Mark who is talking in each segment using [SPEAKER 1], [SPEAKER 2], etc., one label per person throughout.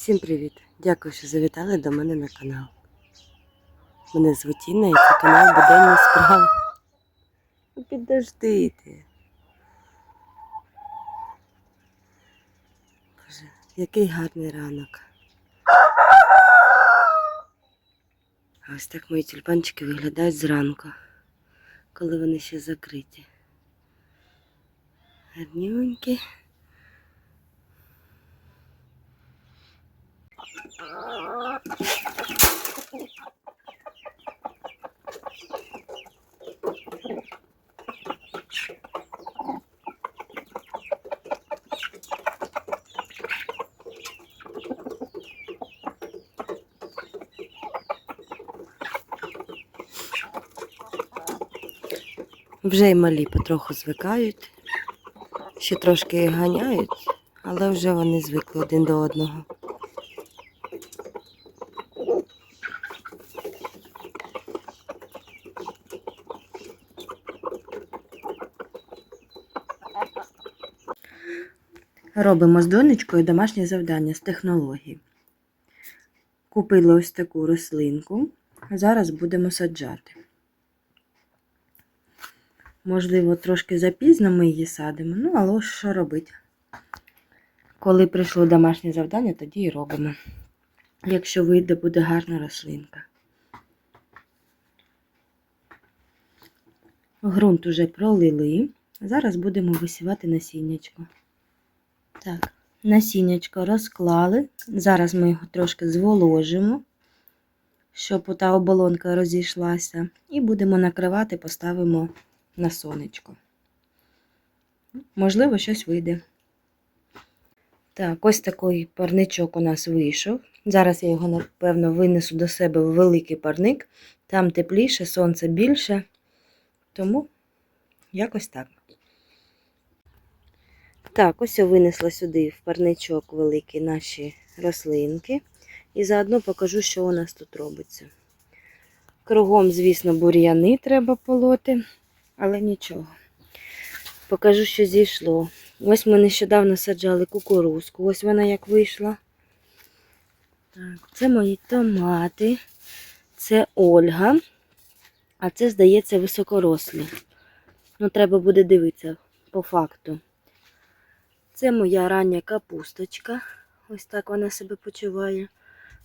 [SPEAKER 1] Всім привіт! Дякую, що завітали до мене на канал. Мене звуть Інна і це канал Буденні справи. Ну, Підождите. Боже, який гарний ранок. А ось так мої тюльпанчики виглядають зранку, коли вони ще закриті. Гарнюнькі. Вже й малі потроху звикають, ще трошки ганяють, але вже вони звикли один до одного. Робимо з донечкою домашнє завдання з технології. Купили ось таку рослинку, зараз будемо саджати. Можливо, трошки запізно ми її садимо, ну, але що робити? Коли прийшло домашнє завдання, тоді і робимо. Якщо вийде, буде гарна рослинка. Грунт уже пролили. Зараз будемо висівати насіннячко. Так, насіннячко розклали. Зараз ми його трошки зволожимо, щоб та оболонка розійшлася. І будемо накривати, поставимо на сонечко. Можливо, щось вийде. Так, ось такий парничок у нас вийшов. Зараз я його, напевно, винесу до себе в великий парник. Там тепліше, сонце більше. Тому якось так. Так, ось я винесла сюди в парничок великий наші рослинки. І заодно покажу, що у нас тут робиться. Кругом, звісно, бур'яни треба полоти, але нічого. Покажу, що зійшло. Ось ми нещодавно саджали кукурузку. Ось вона як вийшла. Так, це мої томати. Це Ольга. А це, здається, високорослі. Ну, треба буде дивитися по факту. Це моя рання капусточка. Ось так вона себе почуває.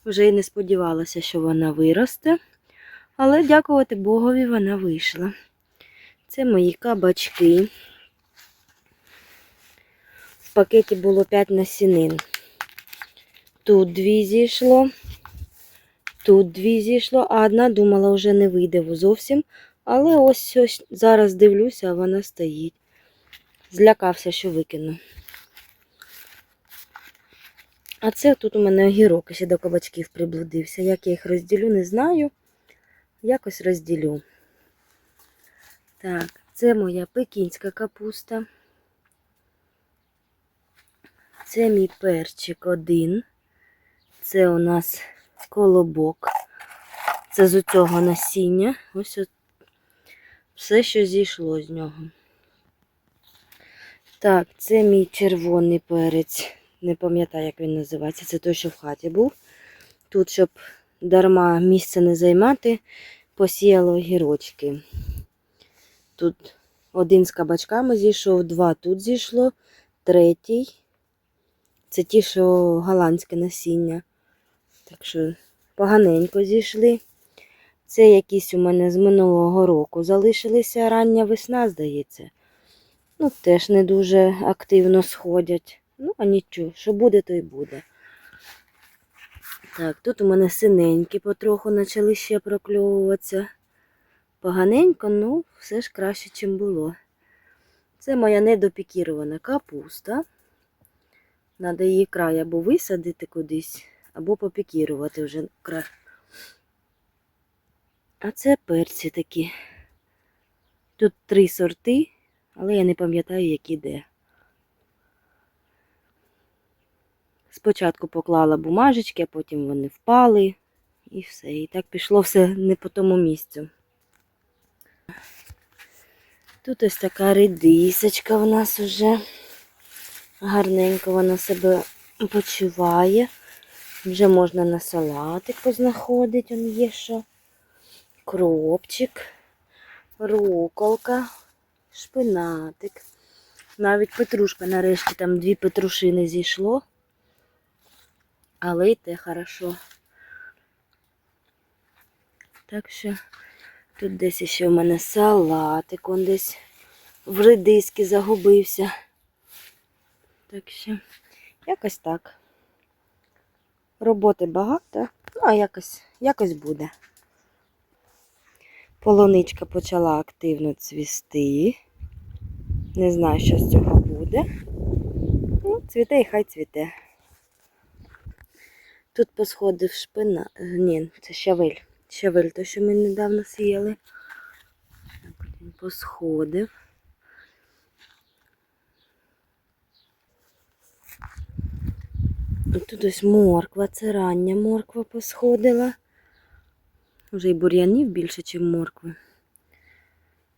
[SPEAKER 1] Вже і не сподівалася, що вона виросте. Але, дякувати Богові, вона вийшла. Це мої кабачки. В пакеті було 5 насінин. Тут дві зійшло, тут дві зійшло, а одна думала, вже не вийде зовсім. Але ось, ось зараз дивлюся, а вона стоїть. Злякався, що викину. А це тут у мене огірок ще до кабачків приблудився. Як я їх розділю, не знаю. Якось розділю. Так, це моя пекінська капуста. Це мій перчик один. Це у нас колобок. Це з цього насіння. Ось от все, що зійшло з нього. Так, це мій червоний перець. Не пам'ятаю, як він називається. Це той, що в хаті був. Тут, щоб дарма місце не займати, посіяла огірочки. Тут один з кабачками зійшов, два тут зійшло, третій. Це ті, що голландське насіння. Так що поганенько зійшли. Це якісь у мене з минулого року залишилися рання весна, здається. Ну, теж не дуже активно сходять. Ну, а нічого, що буде, то й буде. Так, тут у мене синенькі потроху почали ще прокльовуватися. Поганенько, ну, все ж краще, ніж було. Це моя недопікірована капуста. Надо її край або висадити кудись, або попікірувати вже край. А це перці такі. Тут три сорти, але я не пам'ятаю, які де. Спочатку поклала бумажечки, а потім вони впали і все. І так пішло все не по тому місцю. Тут ось така редисочка в нас уже. Гарненько вона себе почуває. Вже можна на салатик познаходити, он є що. Кропчик, руколка, шпинатик. Навіть петрушка нарешті там дві петрушини зійшло. Але й те хорошо. Так що тут десь ще в мене салатик, он десь в редиски загубився. Так що якось так. Роботи багато, ну а якось, якось буде. Полуничка почала активно цвісти. Не знаю, що з цього буде. Ну, цвіте і хай цвіте. Тут посходив шпина. Ні, це щавель. Щавель, то, що ми недавно сіяли. Так, він посходив. Тут ось морква, це рання морква посходила. Вже й бур'янів більше, ніж моркви.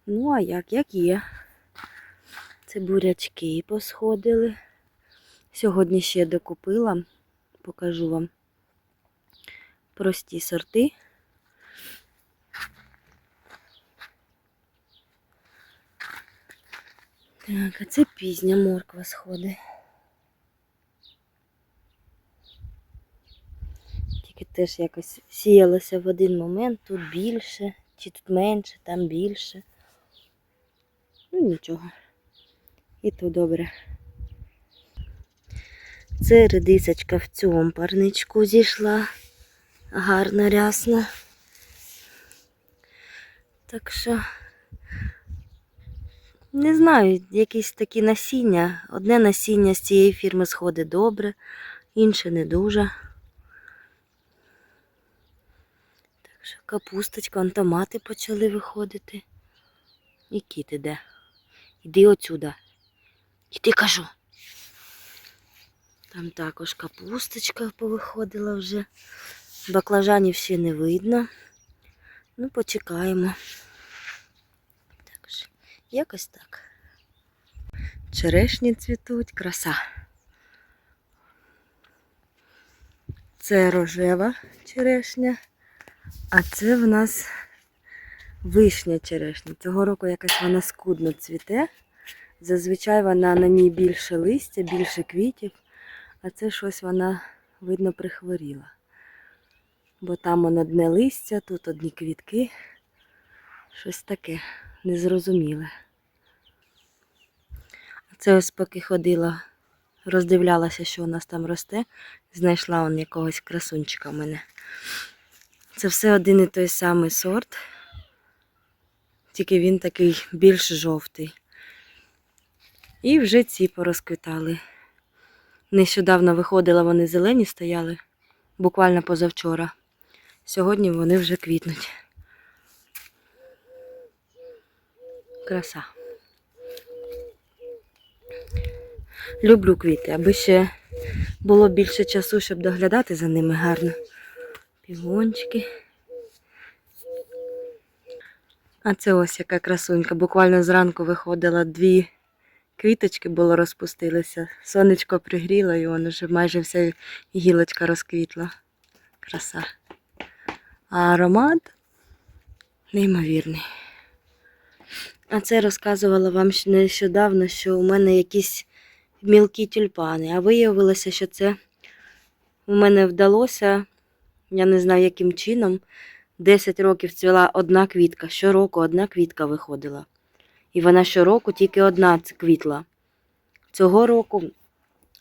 [SPEAKER 1] Ну, а як, як є. Це бурячки посходили. Сьогодні ще докупила, покажу вам прості сорти. Так, а це пізня морква сходить. Тільки теж якось сіялося в один момент, тут більше, чи тут менше, там більше. Ну нічого. І то добре. Це редисочка в цьому парничку зійшла. Гарна рясна. Так що, не знаю, якісь такі насіння. Одне насіння з цієї фірми сходить добре, інше не дуже. Так що капусточка, он томати почали виходити. І кіт іде. Іди отсюда. Іди кажу. Там також капусточка повиходила вже. Баклажанів ще не видно. Ну, почекаємо. Так що, якось так. Черешні цвітуть, краса. Це рожева черешня, а це в нас вишня черешня. Цього року якась вона скудно цвіте. Зазвичай вона на ній більше листя, більше квітів, а це щось вона, видно, прихворіла. Бо там он одне листя, тут одні квітки. Щось таке незрозуміле. А це ось поки ходила, роздивлялася, що у нас там росте, знайшла он якогось красунчика в мене. Це все один і той самий сорт, тільки він такий більш жовтий. І вже ці порозквітали. Нещодавно виходила, вони зелені стояли, буквально позавчора. Сьогодні вони вже квітнуть. Краса. Люблю квіти, аби ще було більше часу, щоб доглядати за ними гарно. Півончики. А це ось яка красунька. Буквально зранку виходила дві квіточки було розпустилися. Сонечко пригріло і воно вже майже вся гілочка розквітла. Краса. А аромат неймовірний. А це розказувала вам нещодавно, що у мене якісь мілкі тюльпани. А виявилося, що це у мене вдалося, я не знаю яким чином, 10 років цвіла одна квітка. Щороку одна квітка виходила. І вона щороку тільки одна квітла. Цього року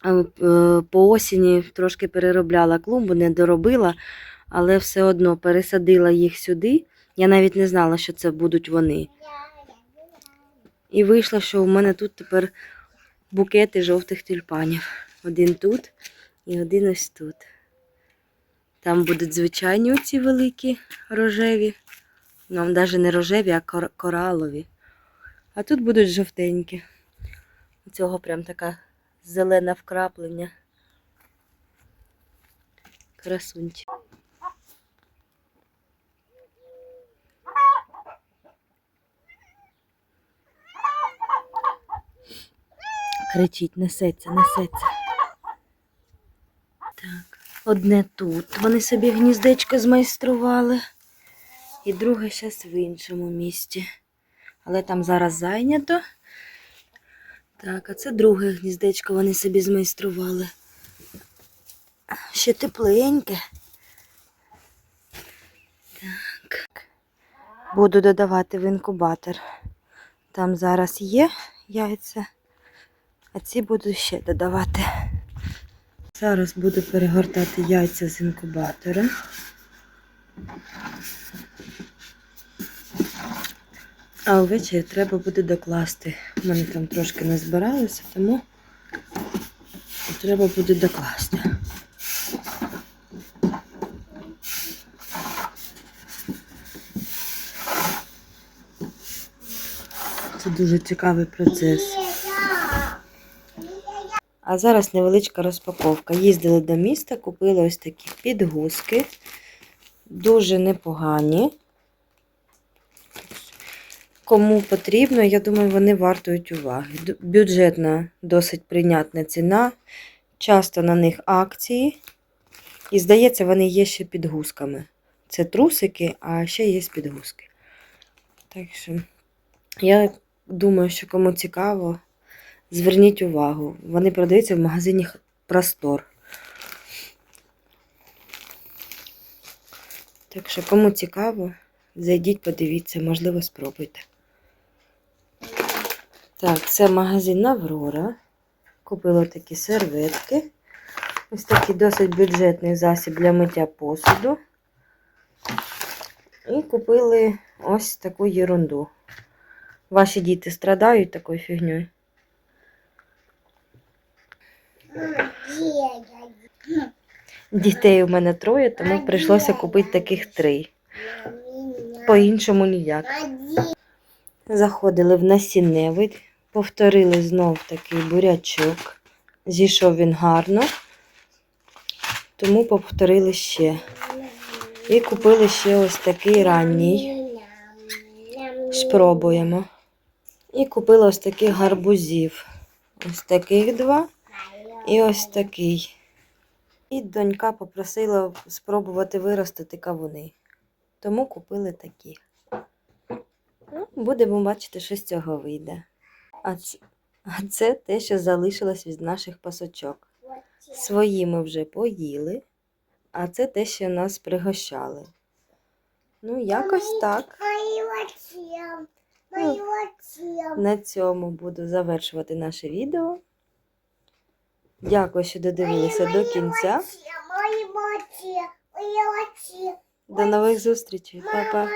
[SPEAKER 1] е, е, по осені трошки переробляла клумбу, не доробила, але все одно пересадила їх сюди. Я навіть не знала, що це будуть вони. І вийшло, що у мене тут тепер букети жовтих тюльпанів. Один тут і один ось тут. Там будуть звичайні оці великі рожеві. Ну, навіть не рожеві, а кор- коралові. А тут будуть жовтенькі. У цього прям така зелена вкраплення. Красунчик. Кричить, несеться, несеться. Так. Одне тут. Вони собі гніздечко змайстрували. І друге зараз в іншому місці. Але там зараз зайнято. Так, а це друге гніздечко вони собі змайстрували. Ще тепленьке. Так. Буду додавати в інкубатор. Там зараз є яйця, а ці буду ще додавати. Зараз буду перегортати яйця з інкубатора. А ввечері треба буде докласти. У мене там трошки не збиралося, тому треба буде докласти. Це дуже цікавий процес. А зараз невеличка розпаковка. Їздили до міста, купили ось такі підгузки. Дуже непогані. Кому потрібно, я думаю, вони вартують уваги. Бюджетна, досить прийнятна ціна. Часто на них акції. І здається, вони є ще підгузками. Це трусики, а ще є підгузки. Так що я думаю, що кому цікаво, зверніть увагу. Вони продаються в магазині Простор. Так що, кому цікаво, зайдіть, подивіться, можливо, спробуйте. Так, це магазин Аврора. Купила такі серветки. Ось такий досить бюджетний засіб для миття посуду. І купили ось таку ерунду. Ваші діти страдають такою фігньою? Дітей у мене троє, тому прийшлося купити таких три. По-іншому ніяк. Заходили в насінневий, повторили знов такий бурячок. Зійшов він гарно, тому повторили ще. І купили ще ось такий ранній. Спробуємо. І купила ось таких гарбузів. Ось таких два і ось такий. І донька попросила спробувати виростити кавуни. Тому купили такі. Ну, будемо бачити, що з цього вийде. А це, а це те, що залишилось від наших пасочок. Свої ми вже поїли, а це те, що нас пригощали. Ну, якось так. На цьому буду завершувати наше відео. Дякую, що додивилися до кінця. До нових зустрічей. Па-па.